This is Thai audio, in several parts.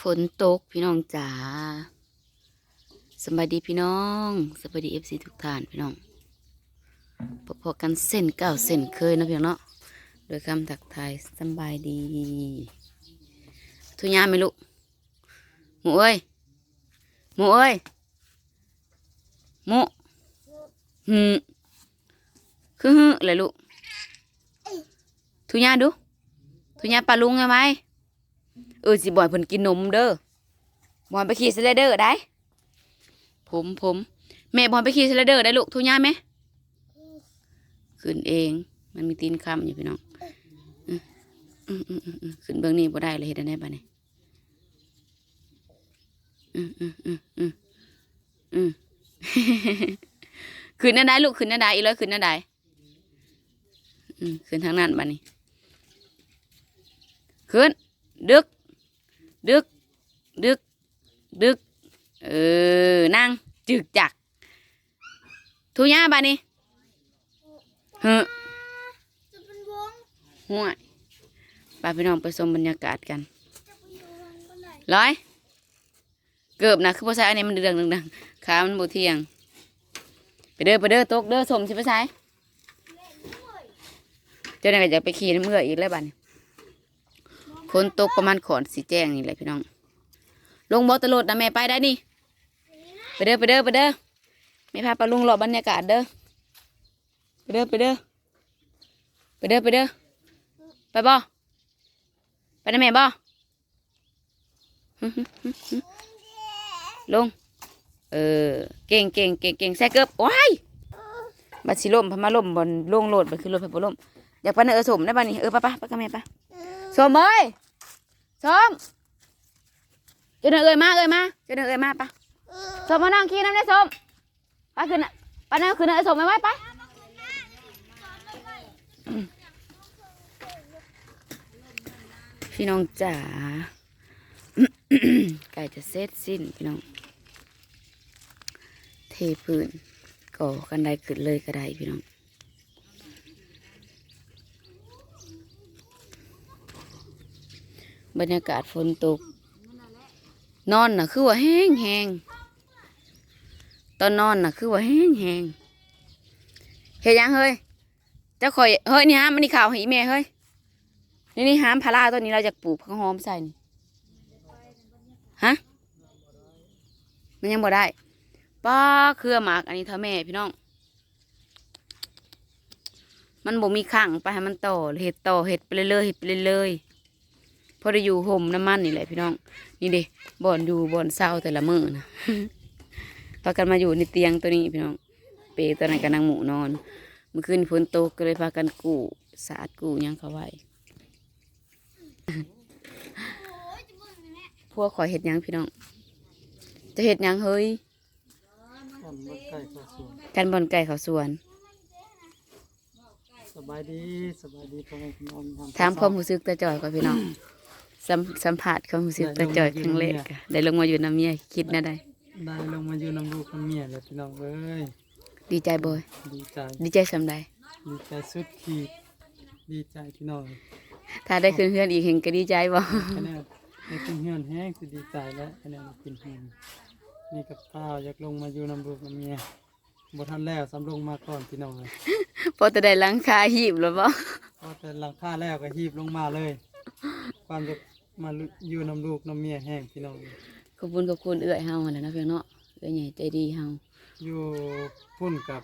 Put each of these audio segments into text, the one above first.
ฝนตกพี่น้องจ๋าสบายดีพี่น้องสบายดีเอฟซีทุกท่านพี่น้องพอๆกันเส้นเก่าเส้นเคยนะพี่น้องเนาะโดยคำถักทายสบายดี ทุยาไหมลูกหมูเอ้ยหมูเอ้ยหมูหืมคือหืออะไรลูกทุยาดูทุยาปลาลุงไงไหม ออสิบ่อยเพิ่นกินนมเด้อบอยไปขี่สไลเดอร์ได้ ผมผมแม่บอยไปขี่สไลเดอร์ได้ลูกทุญ่าไหมขึ้นเอง มันมีตีนคำอยู่พี่น้องขึ้นเบื้องนี้บ่ได้เลยเห็นได้บ้านี่อืมอืมอืมอืมอืมขึ้นนั่นได้ลูกขึ้นนั่นได้อีเลยขึ้นนั่นได้ขึ้นทางนั้นบ้านี้ ขึ้น ดึก ดึก ดึก ดึก เออ นั่ง จึกจัก ทุย่าบานี่เฮ้อจะเป็นวงห่วยไปพี่น้องไปชมบรรยากาศกันจะไปอยู่วงก็ไหนร้อย เกือบนะคือภาษาอันนี้มันเดืองดังๆขามันโบเทียง ไปเด้อไปเด้อตกเด้อสมสิภาษาเจ้าหน้าที่จะไปขี่น้ำเมื่ออีกแล้วบ้านี้ ฝนตกประมาณขอนสีแจ้งนี่แหละพี่น้อง ลงบอตะโลดนะแม่ไปได้นี่ ไปเด้อไปเด้อไปเด้อไม่พาไปลุงรอบรรยากาศเด้อ ไปเด้อไปเด้อ ไปเด้อไปเด้อ ไปบ่ไปได้แม่บ่ลง เออ เก่งเก่งเก่งเก่งแซ่เกือบว้ายบัดสิล่มพมาล่มบนลงโหลดบัดคือรถไฟบ่ล่มอยากไปเนอเออสมได้ป่ะนี่เออไปไปไปกับแม่ไป สมเอ้ยสมเจะเนอเอ้ยมาเอ้ยมาเจะเนอเอ้ยมาปะสมมานั่งขี่น้ำได้สมไปขึ้นน่ะไปนั่งขึ้นน่ะเออสมไปไว้ไปพี่น้องจ๋าใกล้จะเสร็จสิ้นพี่น้อง เทพื้นก่อกันได้ขึ้นเลยก็ได้พี่น้อง บรรยากาศฝนตก นอนน่ะ คือว่าแห้งแหงตอนนอนน่ะ คือว่าแห้งแหงเฮ็ดหยังเฮ้ยเจ้าคอยเฮ้ยนี่ฮะมันนี่ข่าวให้อีแม่เฮ้ยนี่นี่ฮามพาราตัวนี้เราจะปลูกผักหอมใส่นี่ฮะมันยังบ่ได้ป้าเครือหมากอันนี้เท่าแม่พี่น้องมันบ่มีข้างไปให้มันต่อเห็ดต่อเห็ดไปเรื่อยเห็ดไปเรื่อย พอได้อยู่ห่มน้ำมันนี่แหละพี่น้อง นี่เด้บ่อนอยู่บ่อนเศร้าแต่ละมื้อนะพากันมาอยู่ในเตียงตัวนี้พี่น้อง เปรตัวนั้นกับนางหมูนอน เมื่อคืนฝนตกก็เลยพากันกู้สาดกู้หยังเขาไว้พวกขอยเห็ดหยังพี่น้อง จะเห็ดหยังเฮ้ยกันรถไก่เข้าสวนกันบอนไก่เขาสวนสบายดีสบายดีพ่อแม่พี่น้องถามความรู้สึกตาจอยก่อนพี่น้อง สัมสัมผัสความรู้สึกตาจอยครั้งแรกอะได้ลงมาอยู่น้ำเมียคิดนะได้ ได้ลงมาอยู่น้ำลูกน้ำเมียแล้วพี่น้องเอ้ยดีใจบ่อยดีใจดีใจสำใดดีใจสุดขีดดีใจพี่น้องถ้าได้คืนเพื่อนอีกเห็นก็ดีใจบ่คะแนนในกินเฮือนแห้งคือดีใจแล้วคะแนนกินเฮือนนี่กับข้าวอยากลงมาอยู่น้ำลูกน้ำเมียบ่ทันแล้วสำลงมาก่อนพี่น้องเลยพอจะได้หลังคาหีบแล้วบ่พอแต่หลังคาแล้วก็หีบลงมาเลย ความจะมาอยู่น้ำลูกน้ำเมียแห้งพี่น้องเลยขอบคุณขอบคุณเอื้อยเฮาหั่นแหละเนาะเพียงเนาะเอื้อยใหญ่ใจดีเฮาอยู่พุ่นกับ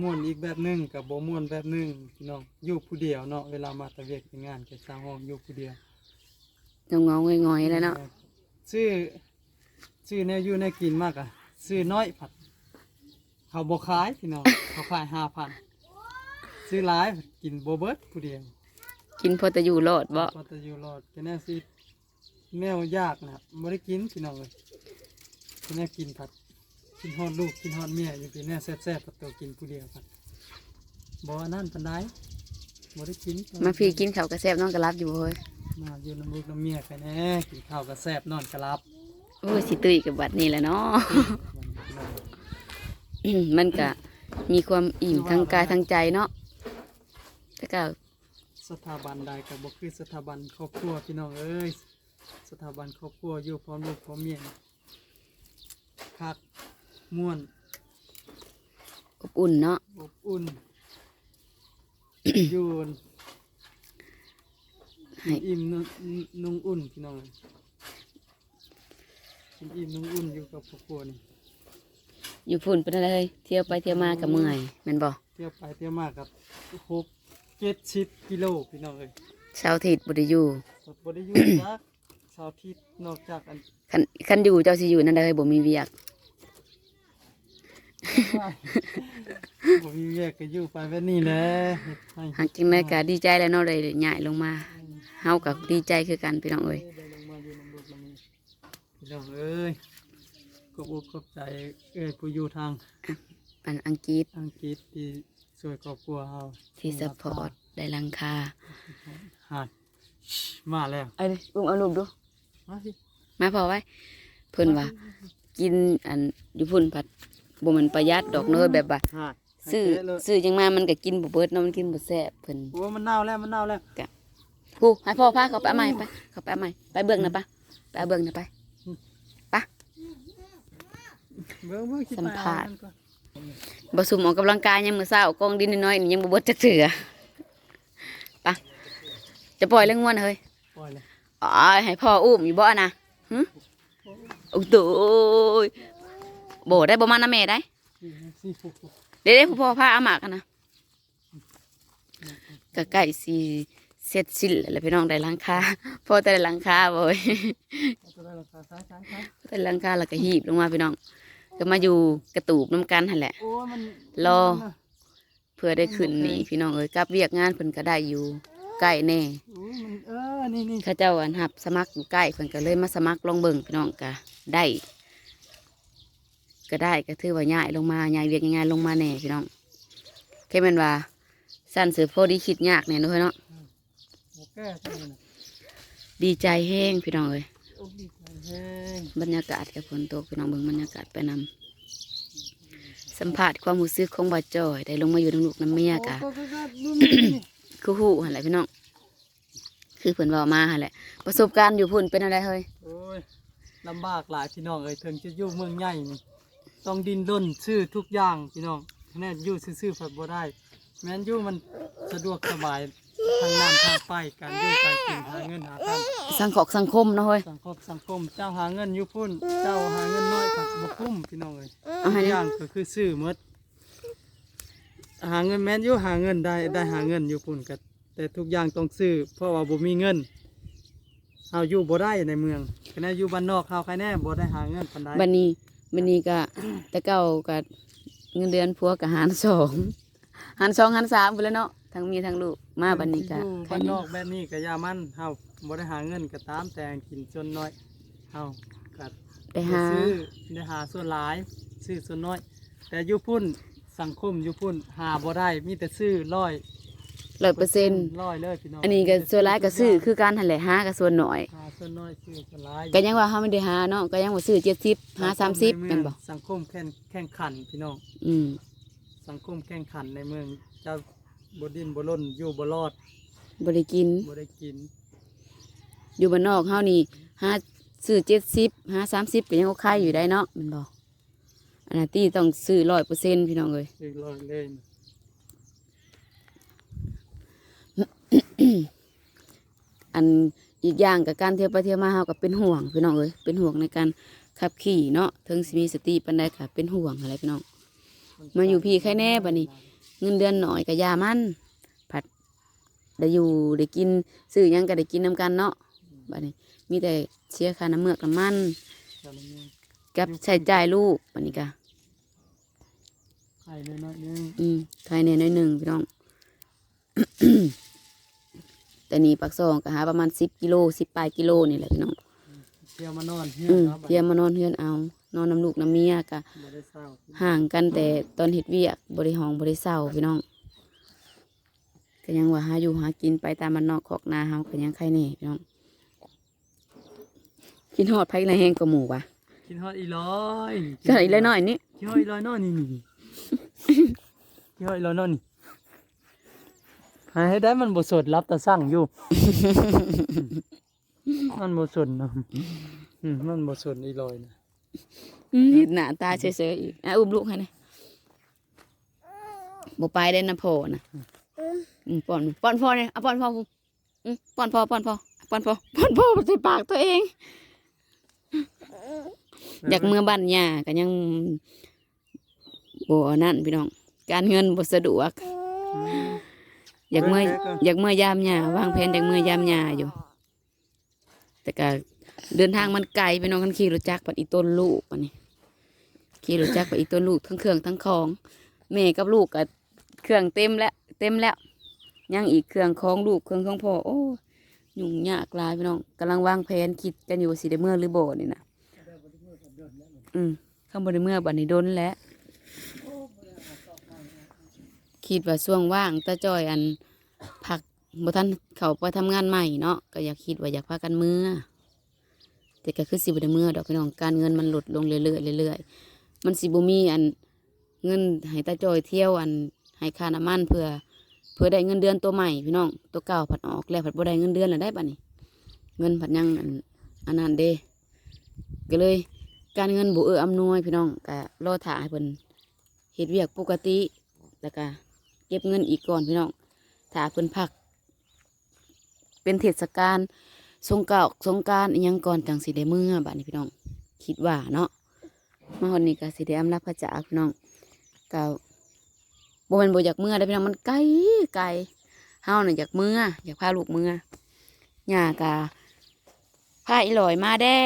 ม่วนอีกแบบหนึงกับบ่ม่วนแบบหนึงพี่น้องอยู่ผู้เดียวเนาะเวลามาตะเวกไปงานแกสร้างห้องอยู่ผู้เดียวเงาๆงอยๆแล้วเนาะซื้อซื้อแนวอยู่แนวกินมากอะซื้อน้อยผัด เขาบ่ขายพี่น้อง เขาขายห้าพันซื้อหลายผัดกินบ่เบิดผู้เดียว กินพอจะอยู่รอดบ่พอจะอยู่รอดก็แน่สิแนวยากนะบ่ได้กินพี่น้องเลยก็แน่กินผัดกินฮอดลูกกินฮอดเมียอยู่พี่แน่แซ่บๆกับตัวกินผู้เดียวผัดบ่อันนั่นปานใดบ่ได้กินมาพี่กินข้าวกระแซบน้องก็รับอยู่บ่เฮ้ยมาอยู่น้ำลูกน้ำเมียกันแน่กินข้าวก็แซ่บนอนก็หลับโอ้ยสิตุ้ยกับบัดนี้แหละเนาะมันมันก็มีความอิ่มทั้งกายทั้งใจเนาะแต่ก็ สถาบันใดก็บ่คือสถาบันครอบครัวพี่น้องเอ้ยสถาบันครอบครัวอยู่พร้อมลูกพร้อมเมียคักม่วนอบอุ่นเนาะอบอุ่นอยู่ให้อิ่มนุ่งนุ่งอุ่นพี่น้องกินอิ่มนุ่งอุ่นอยู่กับครอบครัวนี่อยู่พุ่นเป็นอะไรเที่ยวไปเที่ยวมากับเมื่อยแม่นบ่เที่ยวไปเที่ยวมากับหก เจ็ดสิบกิโลพี่น้องเลยเช้าทิศบ่ได้อยู่สดบริยุทจักเสาร์อาทิตย์นอกจากอันคันคันอยู่เจ้าสิอยู่นั่นได้บ่มีเวียก ผมมีแยกก็อยู่ไปแบบนี้แหละเฮ็ดให้หักจังได๋ก็ดีใจแล้วเนาะได้ย้ายลงมาเฮาก็ดีใจคือกันพี่น้องเอ้ยได้ลงมาอยู่น้ำลูกน้ำนี้พี่น้องเอ้ยกบอกกบใจเอ้ยผู้อยู่ทางอันอังกฤษอังกฤษที่ ช่วยครอบครัวเราที่ซัพพอร์ตได้หลังคาหายมาแล้วเอาดิอุ้มเอารูปดู มาสิมาพอไว้ เพิ่นว่า กินอันอยู่พุ่นผัดบ่แมันประหยัดดอกเน้อยแบบว่าหายซื้อให้เจ๊เลยซื้อจังมามันก็กินบ่เบิดเนาะมันกินบ่แซ่บเพิ่นโอ้มันเน่าแล้วมันเน่าแล้วผู้ให้พ่อพาเขาไปเอาใหม่ไปเขาไปเอาใหม่ไปเบิ่งนะปะไปเอาเบิ่งนะไปเบิ่งเบิ่งคิดสัมไป ภาษณ์เอมันก่อนบ่ซุ่มออกกำลังกายยังมื้อเช้ากองดินน้อยๆนี่ยังบ่เบิดจักเถื่อไปะจะปล่อยเรื่องง่วนเฮ้ยปล่อยเลยอ๋อให้พ่ออุ้มอยู่บ่นะหึโอ้โตยบ่ได้บ่มานะแม่ได้สี่สี่หกหกเดี๋ยวๆพ่อพาเอามากันนะก็ใกล้สิเสร็จสิ้นแล้วพี่น้องได้หลังคาพ่อแต่ได้หลังคาบ่เว้ยเอาตัวได้ราคาซ้ายซ้ายซ้ายแต่หลังคาแล้วก็หีบลงมาพี่น้อง ก็มาอยู่กระตูบน้ำกันหั่นแหละ โอ้ยมันรอ เพื่อได้ขึ้นนี่พี่น้องเอ้ยกับเวียกงานเพิ่นก็ได้อยู่ใกล้แน่โอ้ยมันเออนี่นี่เข้าเจ้าอันหับสมัครอยู่ใกล้เพิ่นก็เลยมาสมัครลองเบิ่งพี่น้องก็ได้ ก็ได้ก็ถือว่าย้ายลงมาย้ายเวียกง่ายๆลงมาแน่พี่น้องแค่แม่นว่าสั้นเสือพอดีคิดยากแน่เนาะเฮ้ยเนาะโอแก้ใช่ไหมนะดีใจแห้งพี่น้องเอ้ย โอ้ดีใจแห้ง บรรยากาศกับฝนตกพี่น้องเบิ่งบรรยากาศไปนำสัมผัสความรู้สึกของบ่าวจอยได้ลงมาอยู่น้ำลูกน้ำเมียกะโอ้ก็ก็ก็ดูนี่นี่คือหูหั่นแหละพี่น้อง คือเพิ่นเว้ามาหั่นแหละ ประสบการณ์อยู่พุ่นเป็นอะไรเฮ้ยโอ้ยลำบากหลายพี่น้องเอ้ยถึงจะอยู่เมืองใหญ่นี่ต้องดินด้นชื่อทุกอย่างพี่น้องแน่อยู่ซื่อๆฝัดบ่ได้ แม้นอยู่มันสะดวกสบาย ทางน้ำทางไฟการอยู่การกินหาเงินหาทำสังขอกสังคมเนาะเฮ้ยสังคมสังคมเจ้าหาเงินอยู่พุ่น เจ้าหาเงินน้อยกับบ่คุ้มพี่น้องเอ้ยเอาให้ ทุกดิอย่างก็คือซื้อหมดหาเงินแม้นอยู่หาเงินได้ได้หาเงินอยู่พุ่นก็แต่ทุกอย่างต้องซื้อเพราะว่าบ่มีเงินเฮาอยู่บ่ได้ในเมืองคะแนนอยู่บ้านนอกเฮาใครแน่บ่ได้หาเงินปานใดบัดนี้บัดนี้ก็ แต่เก่าก็เงินเดือนผัวก็หารสองหารสองหารสามไปแล้วเนาะ ทั้งเมียทั้งลูกมาบัดนี้ก็อยู่ใครบ้านนนี่อกแบบนี้ก็อย่ามันเฮาบ่ได้หาเงินก็ตามแต่กินจนน้อยเฮาก็ไปหา ซื้อได้หาส่วนหลายซื้อส่วนน้อย แต่อยู่พุ่นสังคมอยู่พุ่นหาบ่ได้มีแต่ซื้อร้อยร้อยเปอร์เซ็นต์ร้อยเลยพี่น้องอันนี้ก็ส่วนหลายก็ซื้อคือการหันแหละหาก็ส่วนหน่อยหาส่วนน้อยซื้อส่วนหลายก็ยังว่าเฮาไม่ได้หาเนาะก็ยังว่าซื้อเจ็ดสิบหาสามสิบในเป็นเมืบ่องสังคมแข่งแข่งขันพี่น้องอืม สังคมแข่งขันในเมืองเจ้า บดินบล่นอยู่บรอดบ่ได้กินบ่ได้กินอยู่บ้านนอกเฮานี่หาซื้อเจ็ดสิบหาสามสิบก็ยังโอเคอยู่ได้เนาะแมันบอกอันนั้นที่ต้องซื้อร้อยเปอร์เซ็นต์พี่น้องเอ้ยซื้อร้อยเลยอันอีกอย่างกับการเที่ยวไปเที่ยวมาเฮาก็เป็นห่วงพี่น้องเอ้ยเป็นห่วงในการขับขี่เนาะถึงสิมีสติปันใดก็เป็นห่วงอะไรพี่น้อง มาอยู่พี่ใครแน่บัดนี้ เงินเดือนหน่อยก็อยามันผัดได้อยู่ได้กินซื้อหยังก็ได้กินนํกันเนาะบัดนี้ มีแต่เสียค่าน้ำเมือกน้ำมันเจ้าละเมืองกับใช้จ่ายลูกบัดนี้ก็ไข่เลยน้อยหนึงอืมภายในน้อยหนึ่งพี่น้อง แต่นี่ปักซองก็หาประมาณสิบกิโลสิบปลายกิโลนี่แหละพี่น้องเที่ยวมานอนเฮียอืมเนาะบัดเทียมมานอนเฮือนเอา นอนน้ำลูกน้ำเมียกะบ่ได้เศร้าห่างกันแต่ตอนเห็ดเวียกบริหองบริเศร้าพี่น้องก็ยังว่าหาอยู่หากินไปตามมันนอกขอกนาเฮาก็ยังใครแน่พี่น้องกินหอดไผ่ละแหงกว่าหมูวะกินฮอดอีร้อยก็อีกแล้วน้อยนี่กินฮอดอีร้อยน้อยนี่นี่นี่กินฮอดอีร้อยน้อยนี่หาให้ได้มันบ่สดรับแต่สั่งอยู่มันบ่สนเนาะอืมมันบ่สนอีลอยนะอืม หน้าตาเฉยๆอีกอะอุ้มลูกให้หนะบ่ไปได้นะพ่อนะอืมป้อนป้อนพ่อเนี่ยเอาป้อนพ่อกูอืมป้อนพ่อป้อนพ่อป้อนพ่อป้อนพ่อใส่ปากตัวเอง อยากเมื่อบ้านย่าก็ยังบ่นั่นพี่น้อง การเงินบ่สะดวก อยากเมื่ออยากเมื่อยามย่าวางแผนอยากเมื่อยามย่าอยู่ แต่ก็ เดินทางมันไกลพี่น้องกันขี่รถจักรปัดอีต้นลูกปันนี้ขี่รถจักรปัดอีต้นลูกทั้งเครื่องทั้งของแม่กับลูกก็เครื่องเต็มแล้วเต็มแล้วยังอีกเครื่องของลูกเครื่องของพ่อโอ้ยุ่งยากลายพี่น้องกำลังวางแผนคิดกันอยู่ว่าสิได้เมื่อหรือโบนี่นะอืมข้างบนเมื่อบัดนี้โดนแล้วคิดว่าช่วงว่างตาจอยอันพักบ่ทันเขาไปทำงานใหม่เนาะก็อยากคิดว่าอยากพากันเมื่อ แต่ก็คือสิบได้เมื่อดอกพี่น้องการเงินมันลดลงเรื่อยๆเรื่อยๆมันสิบ่มีอันเงินให้ตาจอยเที่ยวอันให้ค่าน้ำมันเพื่อ เพื่อได้เงินเดือนตัวใหม่พี่น้องตัวเก่าผัดออกแล้วผัดบ่ได้เงินเดือนแล้วได้บัดนี้เงินผัดยังอันอันนั้นเด้ก็เลย การเงินบ่เอื้ออำนวยพี่น้องก็รอถ่าให้เพิ่นเฮ็ดเวียกปกติแล้วก็เก็บเงินอีกก่อนพี่น้องถ้าเพิ่นพัก เป็นเทศกาล สงกรานต์สงกรารอีหยังก่อนจังสิได้เมื่อบัดนี้พี่น้อง คิดว่าเนาะมาวันนี้ก็สิได้อำลาพระจากพี่น้องก็บ่แม่นบ่อยากเมื่อได้อพี่น้องมันไกลไกลเฮาน่ะอยากเมื่ออยากพาลูกเมื่อย่ากะพาอีหลอยมาแด้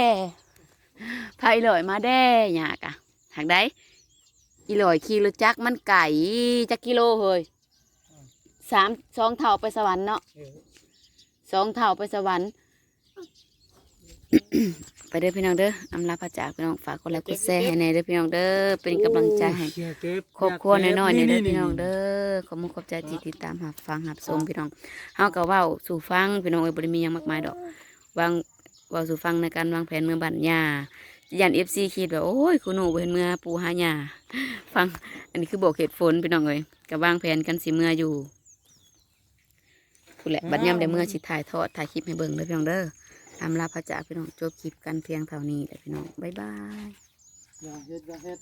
พาอีหลอยมาแด้ย่ากะหากได้อีหลอยขี่รถจักรมันไก่จักกิโลเฮ้ยสามสองเท่าไปสวรรค์เนาะเออสองเท่าไปสวรรค์ ไปเด้อพี่น้องเด้ออำลาพระจากพี่น้องฝากกดไลค์กดแชร์ให้ในเด้อพี่น้องเด้อเป็นกำลังใจให้ครอบครัวน้อยๆเนี่ยเด้อพี่น้องเด้อขอบคุณขอบใจที่ติดตามหับฟังหับชมพี่น้องเฮาก็เว้าสู่ฟังพี่น้องเอ้ยบ่ได้มีหยังมากมายดอกวางเว้าสู่ฟังในการวางแผนเมืองบ้านหญ้ายัน FC คิดว่าโอ้ยคุณหนูเห็นเมื่อปูหาหญ้าฟังอันนี้คือบอกเหตุผลพี่น้องเอ้ยก็วางแผนกันสิเมื่ออยู่ผู้แหละบัดยามได้เมื่อสิถ่ายทอดถ่ายคลิปให้เบิ่งเด้อพี่น้องเด้อ อำลาพระจากพี่น้องจบคลิปกันเพียงเท่านี้แต่พี่น้องบ๊ายบายอย่าเฮ็ดอย่าเฮ็ด